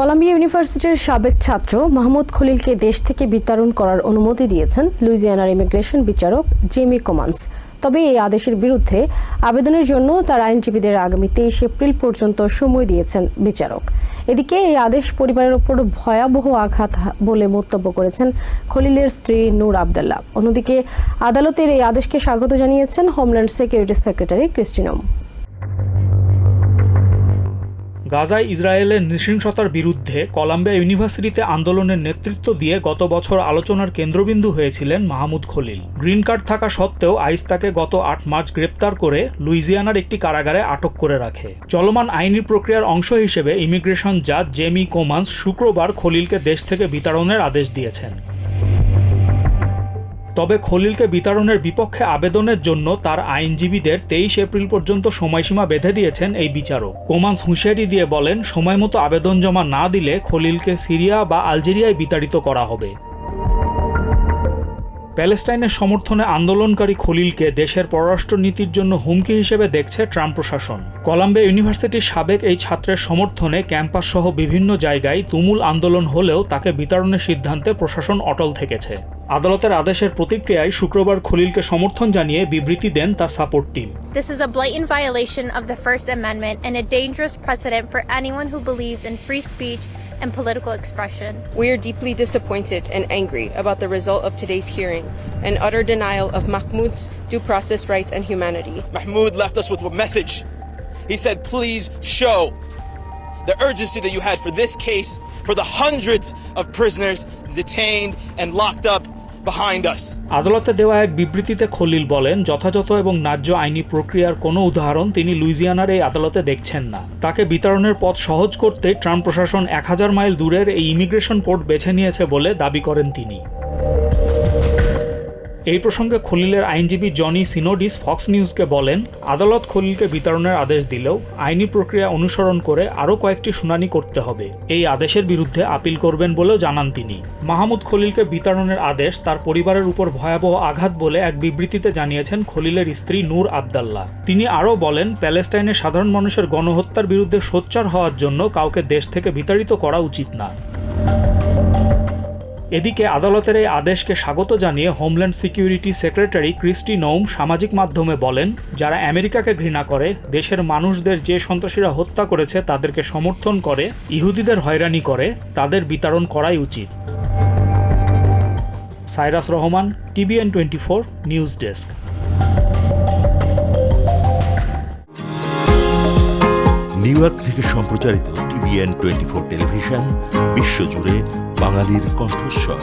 Columbia ইউনিভার্সিটির সাবেক ছাত্র মাহমুদ খলিলকে দেশ থেকে বিতরণ করার অনুমতি দিয়েছেন লুইজিয়ানার ইমিগ্রেশন বিচারক জেমি কোমান্স। তবে এই আদেশের বিরুদ্ধে আবেদনের জন্য তার আইনজীবীদের আগামী তেইশ এপ্রিল পর্যন্ত সময় দিয়েছেন বিচারক। এদিকে এই আদেশ পরিবারের ওপর ভয়াবহ আঘাত বলে মন্তব্য করেছেন খলিলের স্ত্রী নূর আবদাল্লাহ। অন্যদিকে আদালতের এই আদেশকে স্বাগত জানিয়েছেন হোমল্যান্ড সিকিউরিটি সেক্রেটারি ক্রিস্টিনম। গাজায় ইসরায়েলের নৃশংসতার বিরুদ্ধে কলাম্বিয়া ইউনিভার্সিটিতে আন্দোলনের নেতৃত্ব দিয়ে গত বছর আলোচনার কেন্দ্রবিন্দু হয়েছিলেন মাহমুদ খলিল। গ্রিন কার্ড থাকা সত্ত্বেও আইস তাকে গত আট মার্চ গ্রেপ্তার করে লুইজিয়ানার একটি কারাগারে আটক করে রাখে। চলমান আইনি প্রক্রিয়ার অংশ হিসেবে ইমিগ্রেশন জাজ জেমি কোমান্স শুক্রবার খলিলকে দেশ থেকে বিতাড়নের আদেশ দিয়েছেন। তবে খলিলকে বিতরণের বিপক্ষে আবেদনের জন্য তার আইনজীবীদের তেইশ এপ্রিল পর্যন্ত সময়সীমা বেঁধে দিয়েছেন এই বিচারক। কোমান্স হুঁশিয়ারি দিয়ে বলেন সময়মতো আবেদন জমা না দিলে খলিলকে সিরিয়া বা আলজেরিয়ায় বিতাড়িত করা হবে। প্যালেস্টাইনের সমর্থনে আন্দোলনকারী খলিলকে দেশের পররাষ্ট্রনীতির জন্য হুমকি হিসেবে দেখছে ট্রাম্প প্রশাসন। কলাম্বিয়া ইউনিভার্সিটির সাবেক এই ছাত্রের সমর্থনে ক্যাম্পাস সহ বিভিন্ন জায়গায় তুমুল আন্দোলন হলেও তাকে বিতরণের সিদ্ধান্তে প্রশাসন অটল থেকেছে। আদালতের আদেশের প্রতিক্রিয়ায় শুক্রবার খলিলকে সমর্থন জানিয়ে বিবৃতি দেন তার support team This is a blatant violation of the First Amendment and a dangerous precedent for anyone who believes in free speech and political expression. We are deeply disappointed and angry about the result of today's hearing and utter denial of Mahmoud's due process rights and humanity. Mahmoud left us with a message. He said, please show the urgency that you had for this case, for the hundreds of prisoners detained and locked up behind us. আদালতে দেওয়া এক বিবৃতিতে খলিল বলেন, যথাযথ এবং ন্যায্য আইনি প্রক্রিয়ার কোনো উদাহরণ তিনি লুইজিয়ানার এই আদালতে দেখছেন না তাকে বিতরণের পথ সহজ করতে ট্রাম্প প্রশাসন এক হাজার মাইল দূরের এই ইমিগ্রেশন পোর্ট বেছে নিয়েছে বলে দাবি করেন তিনি এই প্রসঙ্গে খলিলের আইনজীবী জনি সিনোডিস ফক্স নিউজকে বলেন, আদালত খলিলকে বিতরণের আদেশ দিলেও আইনি প্রক্রিয়া অনুসরণ করে আরও কয়েকটি শুনানি করতে হবে। এই আদেশের বিরুদ্ধে আপিল করবেন বলেও জানান তিনি। মাহমুদ খলিলকে বিতরণের আদেশ তার পরিবারের উপর ভয়াবহ আঘাত বলে এক বিবৃতিতে জানিয়েছেন খলিলের স্ত্রী নূর আবদাল্লাহ। তিনি আরও বলেন প্যালেস্টাইনের সাধারণ মানুষের গণহত্যার বিরুদ্ধে সোচ্চার হওয়ার জন্য কাউকে দেশ থেকে বিতাড়িত করা উচিত না। এদিকে আদালতের এই আদেশকে স্বাগত জানিয়ে Homeland Security Secretary Kristi Noem সামাজিক মাধ্যমে বলেন, যারা আমেরিকাকে ঘৃণা করে, দেশের মানুষদের যে সন্ত্রাসীরা হত্যা করেছে তাদেরকে সমর্থন করে, ইহুদিদের হয়রানি করে, তাদের বিতরণ করাই উচিত। Cyrus Rahman, TVN twenty four news desk. New York থেকে সম্প্রচারিত টিভিএন টোয়েন্টি ফোর টেলিভিশন, বিশ্বজুড়ে বাঙালির কণ্ঠস্বর।